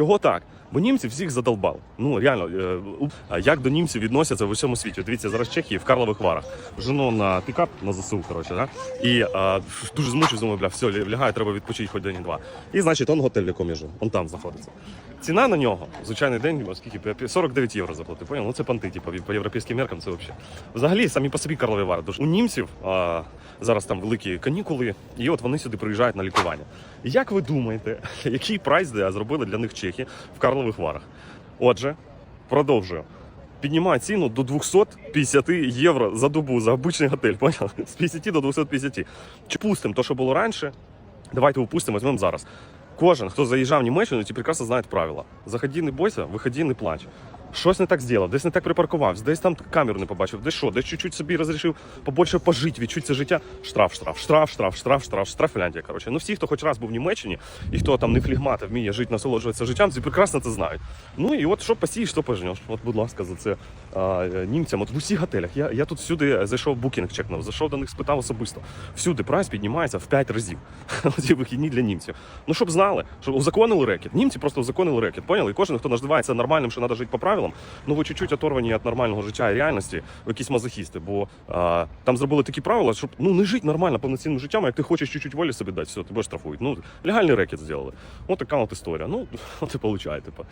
Чого так? Бо німці всіх задолбали. Ну реально, е, як до німців відносяться в усьому світі? Дивіться, зараз Чехії в Карлових Варах. Жено на пікап на ЗСУ, коротше, да? і а, дуже змучив, думаю, бля, все, лягаю, треба відпочити хоч день два. І значить, он готель, живу, он там знаходиться. Ціна на нього, звичайний день, о, скільки 5 49 євро заплатив. Поняв? Ну це понти, типу, по європейським меркам це взагалі. Взагалі, самі по собі Карлові Вари. Дуже у німців а, зараз там великі канікули, і от вони сюди приїжджають на лікування. Як ви думаєте, який прайс зробили для них чехи в Карлових Варах? Отже, продовжую. Піднімає ціну до 250 євро за добу за обичний готель. Поняли? З 50 до 250. Чи пустимо то, що було раніше? Давайте упустимо, візьмемо зараз. Кожен, хто заїжджав в Німеччину, ті прекрасно знають правила. Заходи, не бойся, виходи, не плач. Щось не так зробив, десь не так припаркувався, десь там камеру не побачив, десь що, десь чуть-чуть собі розрішив побольше пожити, відчути це життя. Штраф, штраф, штраф, штраф, штраф, штраф, штраф Фінляндія. Коротше. Ну всі, хто хоч раз був в Німеччині, і хто там не флігмат, а вміє жити, насолоджуватися життям, ці прекрасно це знають. Ну і от що посієш, що пожнеш. От, будь ласка, за це а, німцям. От в усіх готелях. Я, я тут всюди зайшов букінг чекнув, зайшов до них, спитав особисто. Всюди прайс піднімається в 5 разів. Ці вихідні для німців. Ну щоб знали, що узаконили рекет. Німці просто узаконили рекет. Поняли? І кожен, хто називається нормальним, що треба жити по правилам, ну ви чуть-чуть оторвані від нормального життя і реальності, якісь мазохісти. Бо а, там зробили такі правила, щоб ну не жити нормально повноцінним життям, а як ти хочеш чуть-чуть волі собі дати, все, тебе штрафують. Ну легальний рекет зробили. От така от історія. Ну, от і виходить, типу.